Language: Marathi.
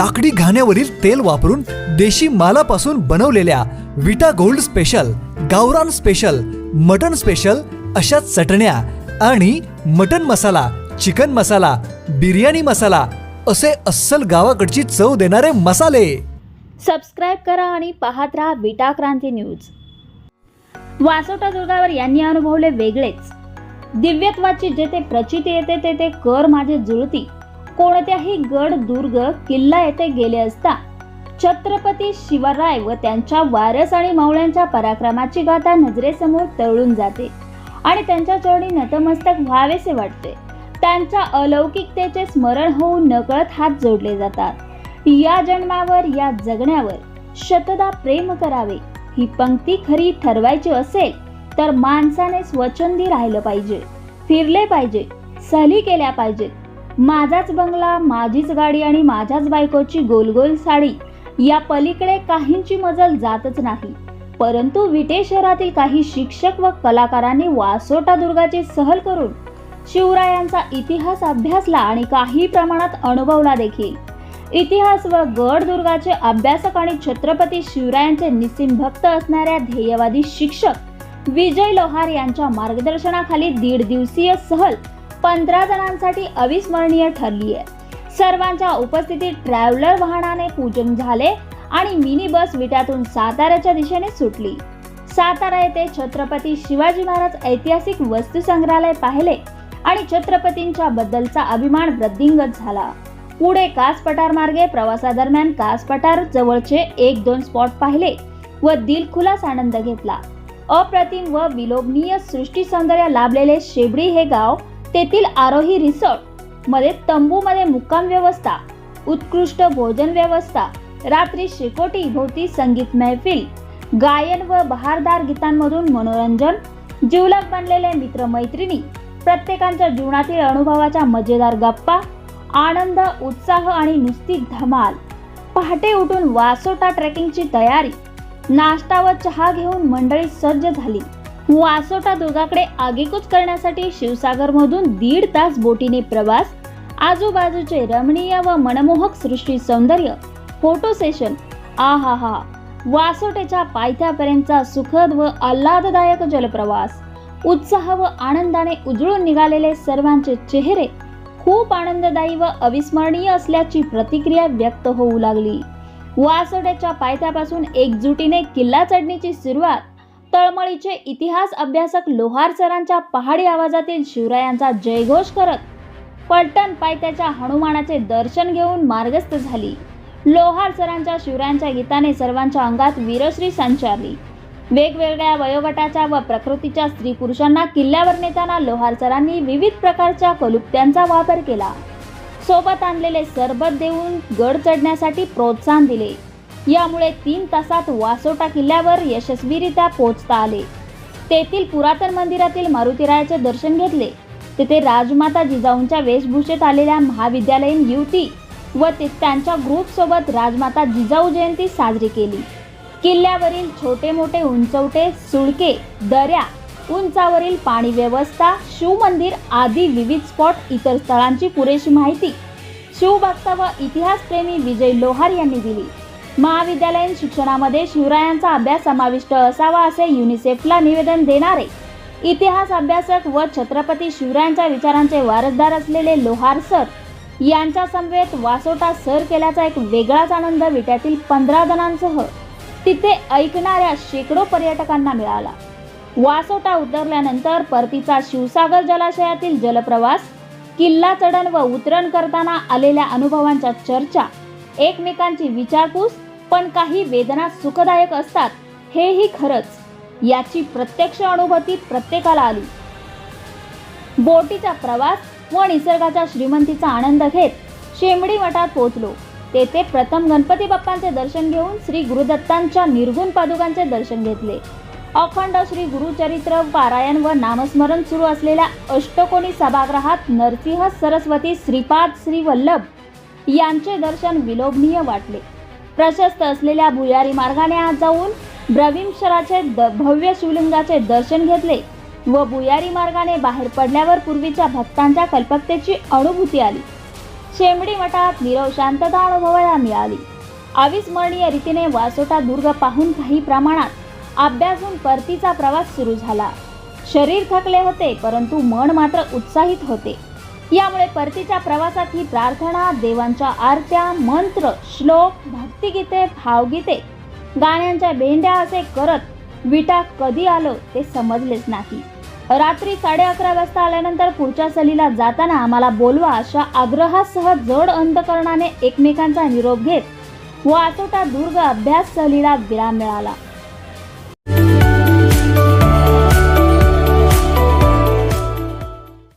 लाकडी घाण्यावरील तेल वापरून देशी मालापासून बनवलेल्या विटा गोल्ड स्पेशल गावरान स्पेशल मटन स्पेशल अशा चटण्या आणि मटन मसाला चिकन मसाला बिर्याणी मसाला असे अस्सल गावाकडची चव देणारे मसाले. सबस्क्राईब करा आणि पाहत राहा विटा क्रांती न्यूज. वासोटा दुर्गावर यांनी अनुभवले वेगळेच. दिव्यत्वाची जेथे प्रचिती येते तेथे कर माझे जुळती. कोणत्याही गड दुर्ग किल्ला येथे गेले असता छत्रपती शिवराय व त्यांच्या वारस आणि मावळ्यांच्या पराक्रमाची गाथा नजरेसमोर तळून जाते आणि त्यांच्या चरणी नतमस्तक व्हावेसे वाटते. त्यांच्या अलौकिकतेचे स्मरण होऊन नकळत हात जोडले जातात. या जन्मावर या जगण्यावर शतदा प्रेम करावे ही पंक्ती खरी ठरवायची असेल तर माणसाने स्वच्छंदी राहिलं पाहिजे फिरले पाहिजे सहली केल्या पाहिजेत. माझाच बंगला माझीच गाडी आणि माझ्याच बायकोची गोलगोल साडी या पलीकडे काहींची मजल जातच नाही. परंतु विटे शहरातील काही शिक्षक व कलाकारांनी वासोटा दुर्गाची सहल करून शिवरायांचा इतिहास अभ्यासला आणि काही प्रमाणात अनुभवला देखील. इतिहास व गड दुर्गाचे अभ्यासक आणि छत्रपती शिवरायांचे निस्सीम भक्त असणाऱ्या ध्येयवादी शिक्षक विजय लोहार यांच्या मार्गदर्शनाखाली दीड दिवसीय सहल पंधरा जणांसाठी अविस्मरणीय ठरली आहे सर्वांच्या उपस्थितीत ट्रॅव्हलर वाहनाने पूजन झाले आणि मिनी बस विट्यातून साताऱ्याच्या दिशेने सुटली. सातारा येथे छत्रपती शिवाजी महाराज ऐतिहासिक वस्तू संग्रहालय पाहिले आणि छत्रपतींच्या बद्दलचा अभिमान वृद्धिंगत झाला. पुढे कास पठार मार्गे प्रवासादरम्यान कास पठार जवळचे एक दोन स्पॉट पाहिले व दिलखुलास आनंद घेतला. अप्रतिम व विलोभनीय सृष्टी सौंदर्य लाभलेले शेबडी हे गाव तेथील आरोही रिसॉर्टमध्ये तंबूमध्ये मुक्काम व्यवस्था उत्कृष्ट भोजन व्यवस्था रात्री शेकोटी भोवती संगीत मैफिल गायन व बहारदार गीतांमधून मनोरंजन जीवलग बनलेले मित्रमैत्रिणी प्रत्येकांच्या जीवनातील अनुभवाच्या मजेदार गप्पा आनंद उत्साह आणि नुसती धमाल. पहाटे उठून वासोटा ट्रेकिंगची तयारी नाश्ता व चहा घेऊन मंडळी सज्ज झाली. वासोटा दुर्गाकडे आगेकूच करण्यासाठी शिवसागरमधून दीड तास बोटीने प्रवास आजूबाजूचे रमणीय व मनमोहक सृष्टी सौंदर्य फोटो सेशन आ हा हा वासोटेच्या पायथ्यापर्यंतचा सुखद व आल्हाददायक जलप्रवास उत्साह व आनंदाने उजळून निघालेले सर्वांचे चेहरे खूप आनंददायी व अविस्मरणीय असल्याची प्रतिक्रिया व्यक्त होऊ लागली. वासोट्याच्या पायथ्यापासून एकजुटीने किल्ला चढणीची सुरुवात तळमळीचे इतिहास अभ्यासक लोहार सरांच्या पहाडी आवाजातील शिवरायांचा जयघोष करत पलटण पायथ्याच्या हनुमानाचे दर्शन घेऊन मार्गस्थ झाली. लोहार सरांच्या शिवरायांच्या गीताने सर्वांच्या अंगात वीरश्री संचारली. वेगवेगळ्या वयोगटाच्या व प्रकृतीच्या स्त्री पुरुषांना किल्ल्यावर नेताना लोहार सरांनी विविध प्रकारच्या कलुप्त्यांचा वापर केला. सोबत आणलेले सरबत देऊन गड चढण्यासाठी प्रोत्साहन दिले. यामुळे तीन तासात वासोटा किल्ल्यावर यशस्वीरित्या पोहोचता आले. तेथील पुरातन मंदिरातील मारुतीरायाचे दर्शन घेतले. तेथे राजमाता जिजाऊंच्या वेशभूषेत आलेल्या महाविद्यालयीन युवती व ते त्यांच्या ग्रुपसोबत राजमाता जिजाऊ जयंती साजरी केली. किल्ल्यावरील छोटे मोठे उंचवटे सुळके दऱ्या उंचावरील पाणी व्यवस्था शिवमंदिर आदी विविध स्पॉट इतर स्थळांची पुरेशी माहिती शिवभक्त व इतिहासप्रेमी विजय लोहार यांनी दिली. महाविद्यालयीन शिक्षणामध्ये शिवरायांचा अभ्यास समाविष्ट असावा असे युनिसेफला निवेदन देणारे. इतिहास अभ्यासक व छत्रपती शिवरायांच्या विचारांचे वारसदार असलेले लोहार सर यांच्या समवेत वासोटा सर केल्याचा एक वेगळाच आनंद विट्यातील पंधरा जणांसह तिथे ऐकणाऱ्या शेकडो पर्यटकांना मिळाला. वासोटा उतरल्यानंतर परतीचा शिवसागर जलाशयातील जलप्रवास किल्ला चढण व उतरण करताना आलेल्या अनुभवांच्या चर्चा एकमेकांची विचारपूस पण काही वेदना सुखदायक असतात हेही खरंच. याची प्रत्यक्ष अनुभूती प्रत्येकाला आली. बोटीचा प्रवास व निसर्गाच्या श्रीमंतीचा आनंद घेत शेंबडी मठात पोहोचलो. तेथे प्रथम गणपती बाप्पांचे दर्शन घेऊन श्री गुरुदत्तांच्या निर्गुण पादुकांचे दर्शन घेतले. अखंड श्री गुरुचरित्र पारायण व नामस्मरण सुरू असलेल्या अष्टकोनी सभागृहात नरसिंह सरस्वती श्रीपाद श्री वल्लभ यांचे दर्शन विलोभनीय वाटले. प्रशस्त असलेल्या भुयारी मार्गाने आज जाऊन ब्रविमशराचे द भव्य शिवलिंगाचे दर्शन घेतले व भुयारी मार्गाने बाहेर पडल्यावर पूर्वीच्या भक्तांच्या कल्पकतेची अनुभूती आली. शेंबडी मठात निरव शांतता अनुभवायला मिळाली. अविस्मरणीय रीतीने वासोटा दुर्ग पाहून काही प्रमाणात अभ्यासून परतीचा प्रवास सुरू झाला. शरीर थकले होते परंतु मन मात्र उत्साहित होते. यामुळे परतीच्या प्रवासात ही प्रार्थना देवांच्या आरत्या मंत्र श्लोक भक्तिगीते भावगीते गाण्यांच्या भेंड्या असे करत विटा कधी आलो ते समजलेच नाही. रात्री साडे अकरा वाजता आल्यानंतर पुढच्या सलीला जाताना आम्हाला बोलवा अशा आग्रहासह जड अंधकरणाने एकमेकांचा निरोप घेत व आटोटा दुर्ग अभ्यास सहलीला विराम मिळाला.